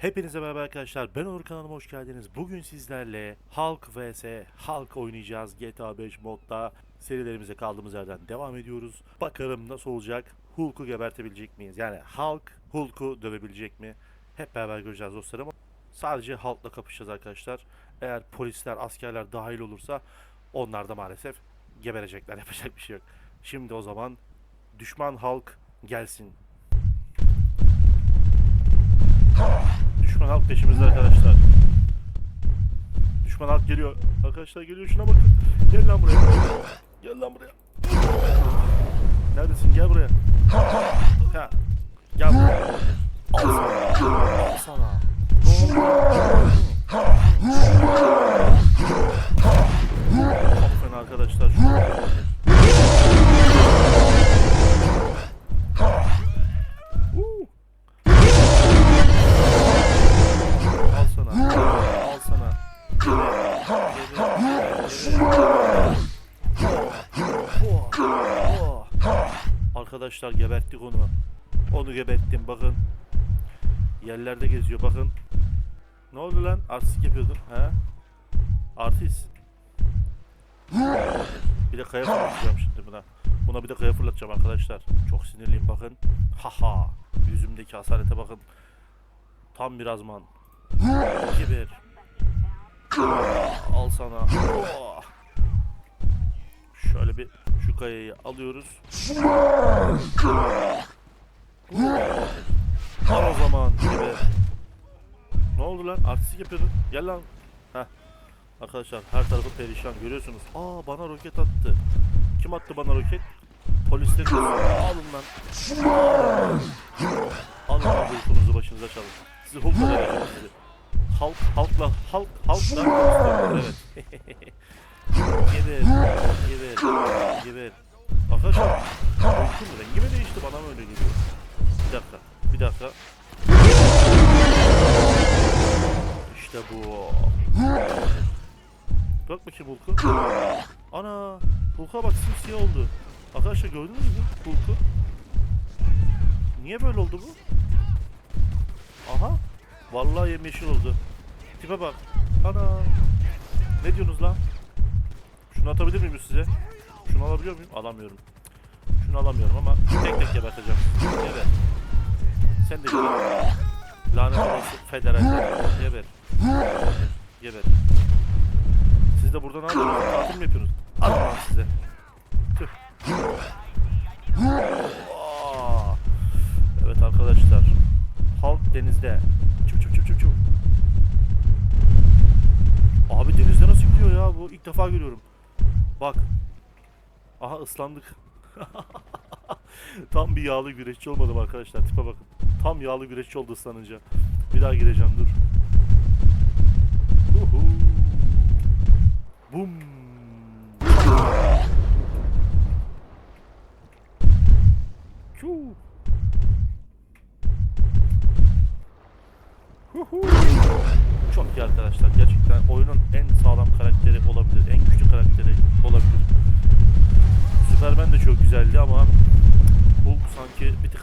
Hepinize merhaba arkadaşlar. Ben Onur kanalıma hoş geldiniz. Bugün sizlerle Hulk vs Hulk oynayacağız GTA 5 modda. Serilerimize kaldığımız yerden devam ediyoruz. Bakalım nasıl olacak? Hulk'u gebertebilecek miyiz? Yani Hulk Hulk'u dövebilecek mi? Hep beraber göreceğiz dostlarım. Sadece Hulk'la kapışacağız arkadaşlar. Eğer polisler, askerler dahil olursa onlar da maalesef geberecekler. Yapacak bir şey yok. Şimdi o zaman düşman Hulk gelsin. Düşman halk peşimizde arkadaşlar. Düşman halk geliyor. Arkadaşlar geliyor şuna bakın. Gel lan buraya. Gel lan buraya. Neredesin? Gel buraya. Ha. Gel buraya. Al sana. Al sana. Ne oldu? Yerlerde geziyor bakın. Ne oldu lan? Artistik yapıyordun. He? Artist. Bir de kaya fırlatacağım şimdi buna. Buna bir de kaya fırlatacağım arkadaşlar. Çok sinirliyim bakın. Haha. Yüzümdeki hasarete bakın. Tam bir azman. Geber. Al sana. Şöyle bir şu kayayı alıyoruz. Al o zaman geber. Ne oldu lan? Artistik yapıyordun. Gel lan. Heh. Arkadaşlar her tarafı perişan görüyorsunuz. Aa bana roket attı. Kim attı bana roket? Polisler. Alın lan. Alın lan uykunuzu başınıza çalın. Sizi Hulk'la vereceğim sizi. Halk, halkla, halk, halkla evet. geber, geber, geber. Arkadaşlar, rengi mi değişti bana mı öyle geliyor? Bir dakika, bir dakika. İşte bu. Bak bakayım Hulk'u. Ana, Hulk'a bak simsiyah oldu. Arkadaşlar gördünüz mü Hulk'u? Niye böyle oldu bu? Aha. Vallahi yemyeşil oldu. Tipe bak. Ana. Ne diyorsunuz lan? Şunu atabilir miyim size? Şunu alabiliyor muyum? Alamıyorum. Şunu alamıyorum ama tek tek geberteceğim. Geber. Sen de geber. Lanet olası federal. Geber. Geber. Siz de burada ne yapıyorsunuz? Tatil mi yapıyorsunuz? Lan size. Tüh. Aa. Evet arkadaşlar. Halk denizde. Çıp çıp çıp çıp çıp. Abi denizde nasıl gidiyor ya bu? İlk defa görüyorum. Bak. Aha ıslandık. Tam bir yağlı güreşçi olmadım arkadaşlar. Tipe bakın. Tam yağlı güreşçi oldu ıslanınca. Bir daha gireceğim dur.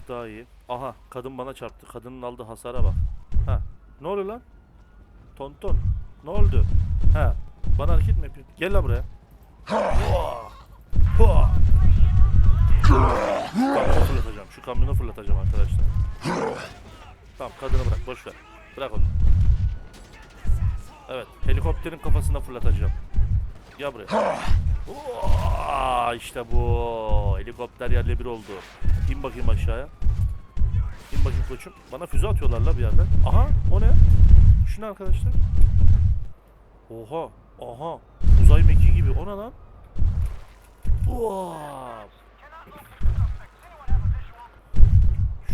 Daha iyi. Aha kadın bana çarptı. Kadının aldığı hasara bak. Ha. Ne oluyor lan? Tonton. Ne oldu? Ha. Bana hareket mi yapıyorsun? Gel lan buraya. Kamyonu fırlatacağım. Şu kamyonu fırlatacağım arkadaşlar. Tamam kadını bırak boş ver. Bırak onu. Evet helikopterin kafasına fırlatacağım. Gel buraya. Hua! İşte bu. Helikopter yerle bir oldu. İn bakayım aşağıya. İn bakayım koçum. Bana füze atıyorlar la bir yerden. Aha o ne? Şu ne arkadaşlar? Oha. Aha. Uzay mekiği gibi. O ne lan?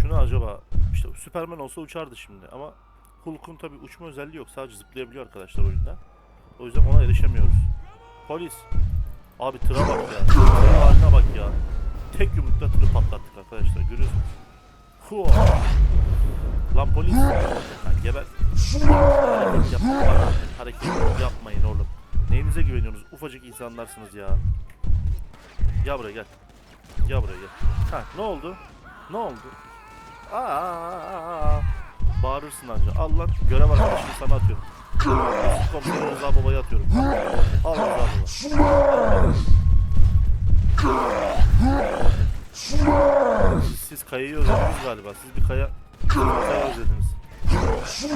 Şunu acaba işte Superman olsa uçardı şimdi ama Hulk'un tabi uçma özelliği yok. Sadece zıplayabiliyor arkadaşlar oyunda. O yüzden ona erişemiyoruz. Polis. Abi tıra bak ya. Tırın haline bak ya. Tek yumrukla tırı patlattık arkadaşlar. Görüyorsunuz. Hua. Lan polis. Lan geber. Hareket yapma bana. Hareket yapmayın oğlum. Neyinize güveniyorsunuz? Ufacık insanlarsınız ya. Gel buraya gel. Gel buraya gel. Ha ne oldu? Ne oldu? Aa, Bağırırsın anca. Al lan görev arkadaşını sana atıyorum. Komiserim Rıza Baba'yı atıyorum. Al Rıza Baba. Siz kayayı özlediniz galiba. Siz bir kaya, siz bir kaya özlediniz. Siz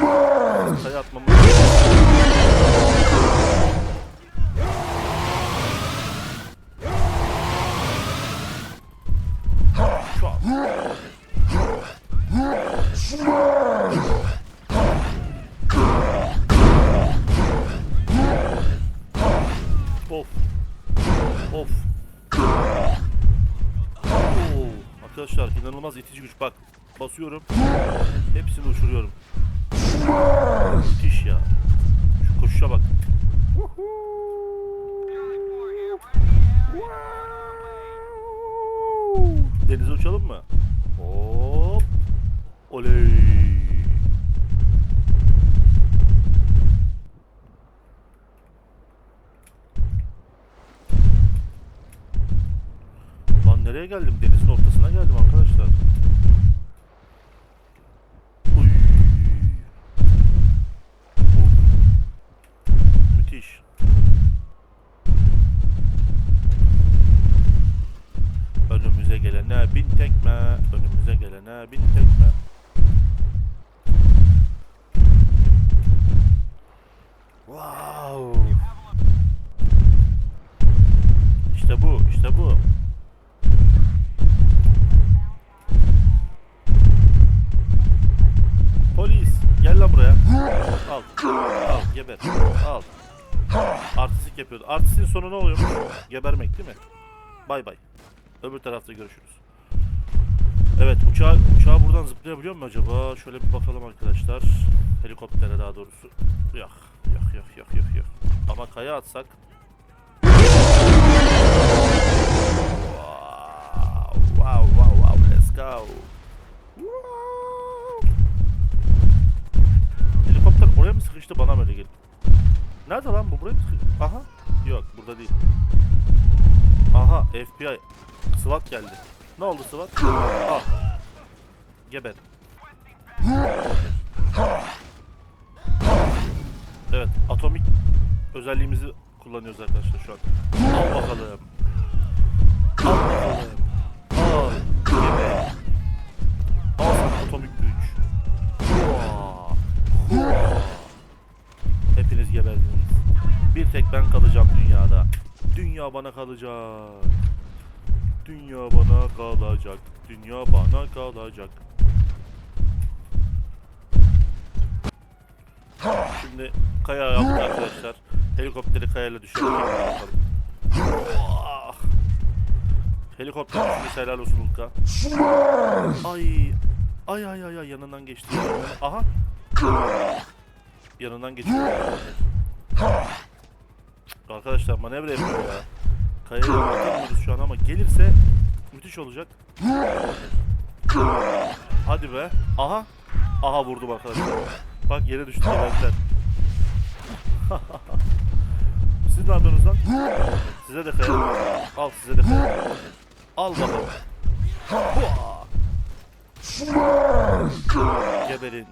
kaya atmamı bak. Basıyorum. Hepsini uçuruyorum. Müthiş ya. Şu koşuşa bak. Denize uçalım mı? Hop. Oley. Lan nereye geldim? Denizin ortasına geldim arkadaşlar. Uy. Uf. Müthiş. Önümüze gelene bin tekme, önümüze gelene bin tekme. Wow. İşte bu, işte bu. Artistin sonu ne oluyor? Gebermek değil mi? Bay bay. Öbür tarafta görüşürüz. Evet uçağı, uçağı buradan zıplayabiliyor mu acaba? Şöyle bir bakalım arkadaşlar. Helikoptere daha doğrusu. Yok yok yok yok yok yok. Ama kaya atsak. Wow wow wow wow let's go. Wow. Helikopter oraya mı sıkıştı bana mı öyle geldi? Nerede lan bu sıkıştı? Aha. Yok burada değil. Aha FBI. SWAT geldi. Ne oldu SWAT? Al. Geber. Evet atomik özelliğimizi kullanıyoruz arkadaşlar şu an. Al bakalım. Bir tek ben kalacağım dünyada. Dünya bana kalacak. Dünya bana kalacak. Dünya bana kalacak. Şimdi kaya yaptık arkadaşlar. Helikopteri kayayla. Vah! Helikopter düşmüş helal olsun Ulka. Ay. Ay ay ay ay yanından geçti. Aha. Yanından geçiyor. Arkadaşlar manevra yapıyor ya. Kayaya bakamıyoruz şu an ama gelirse müthiş olacak. Hadi be. Aha. Aha vurdum arkadaşlar. Bak yere düştü geberdiler. Siz ne yapıyorsunuz lan? Size de kaya. Al size de kaya. Al bakalım. Geberin.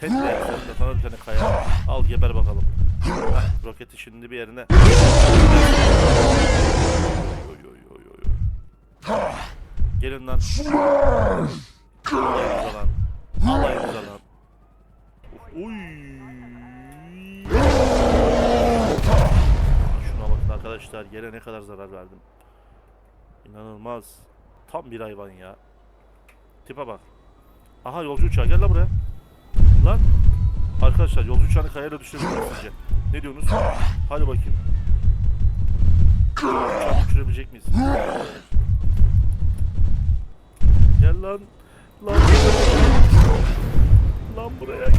Sen de, sen de sana bir tane kaya. Al geber bakalım. Roketi şimdi bir yerine. Oy oy oy oy. Gelin lan. Alayınıza lan. Alayınıza lan. Oy. Şuna bakın arkadaşlar yere ne kadar zarar verdim. İnanılmaz. Tam bir hayvan ya. Tipe bak. Aha yolcu uçağı gel lan buraya. Lan. Arkadaşlar yolcu uçağını kayayla düşürebilir sizce? Ne diyorsunuz? Hadi bakayım. Uçağı uçurabilecek miyiz? Gel lan. Lan. Lan buraya gel.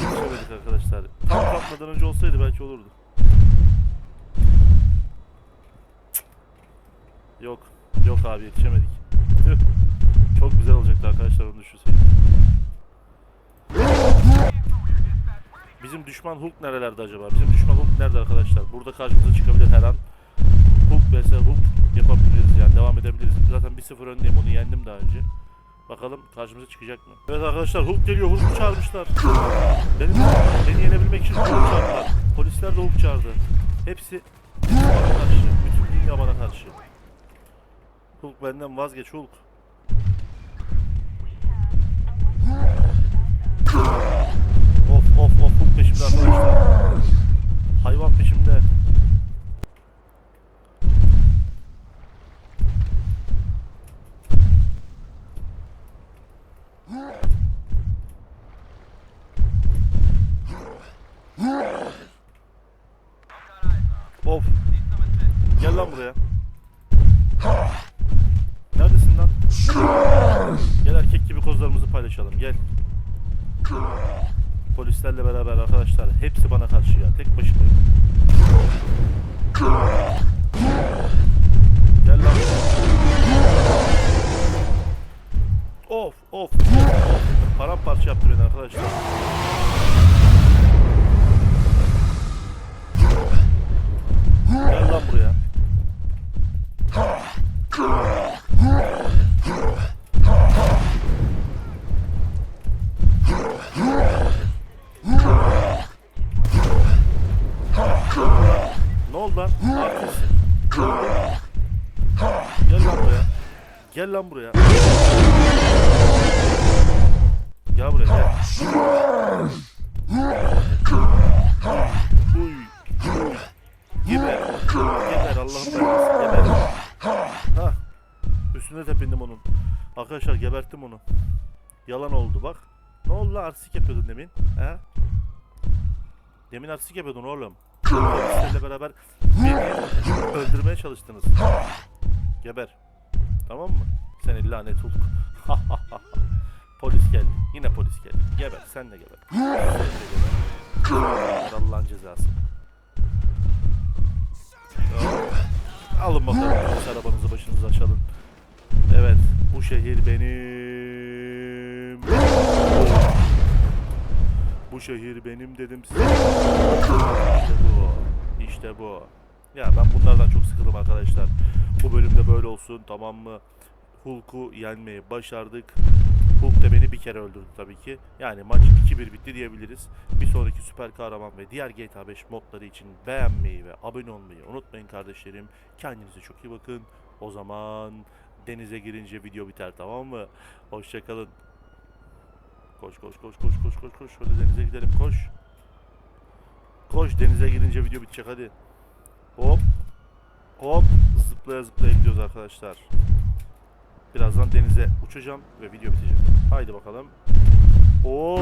Yetişemedik arkadaşlar. Tam kalkmadan önce olsaydı belki olurdu. Yok. Yok abi yetişemedik. Tüh. Çok güzel olacaktı arkadaşlar onu düşünseydik. Bizim düşman Hulk nerelerde acaba? Bizim düşman Hulk nerede arkadaşlar? Burada karşımıza çıkabilir her an. Hulk vs Hulk yapabiliriz yani devam edebiliriz. Zaten 1-0 öndeyim onu yendim daha önce. Bakalım karşımıza çıkacak mı? Evet arkadaşlar Hulk geliyor. Hulk'u çağırmışlar. Beni, beni yenebilmek için Hulk çağırdılar. Polisler de Hulk çağırdı. Hepsi bana karşı. Bütün dünya bana karşı. Hulk benden vazgeç Hulk. Of of of Hulk peşimde arkadaşlar. Hayvan peşimde. Of. Gel lan buraya. Gel erkek gibi kozlarımızı paylaşalım. Gel. Polislerle beraber arkadaşlar. Hepsi bana karşı ya. Tek başımayım. Gel lan. Of of. of. Paramparça yaptı beni arkadaşlar. Gel lan buraya. Gel buraya gel. Uy. Geber. Geber Allah'ım belası. Geber. Ha. Üstüne tepindim onun. Arkadaşlar geberttim onu. Yalan oldu bak. Ne oldu lan artistik yapıyordun demin? He? Demin artistik yapıyordun oğlum. Polislerle beraber beni öldürmeye çalıştınız. Geber. Tamam mı? Seni lanet olduk. polis geldi. Yine polis geldi. Geber. Sen de geber. Sen de geber. Allah'ın cezası. Alın bakalım. Arabanızı başınıza açalım. Evet. Bu şehir benim. Bu şehir benim dedim size. İşte bu. İşte bu. Ya ben bunlardan çok sıkıldım arkadaşlar. Bu bölümde böyle olsun tamam mı? Hulk'u yenmeyi başardık. Hulk da beni bir kere öldürdü tabii ki. Yani maç 2-1 bitti diyebiliriz. Bir sonraki süper kahraman ve diğer GTA 5 modları için beğenmeyi ve abone olmayı unutmayın kardeşlerim. Kendinize çok iyi bakın. O zaman denize girince video biter tamam mı? Hoşçakalın. Koş koş koş koş koş koş koş. Şöyle denize gidelim koş. Koş denize girince video bitecek hadi. Hop. Hop zıplaya zıplaya gidiyoruz arkadaşlar. Birazdan denize uçacağım ve video bitecek. Haydi bakalım. Oo,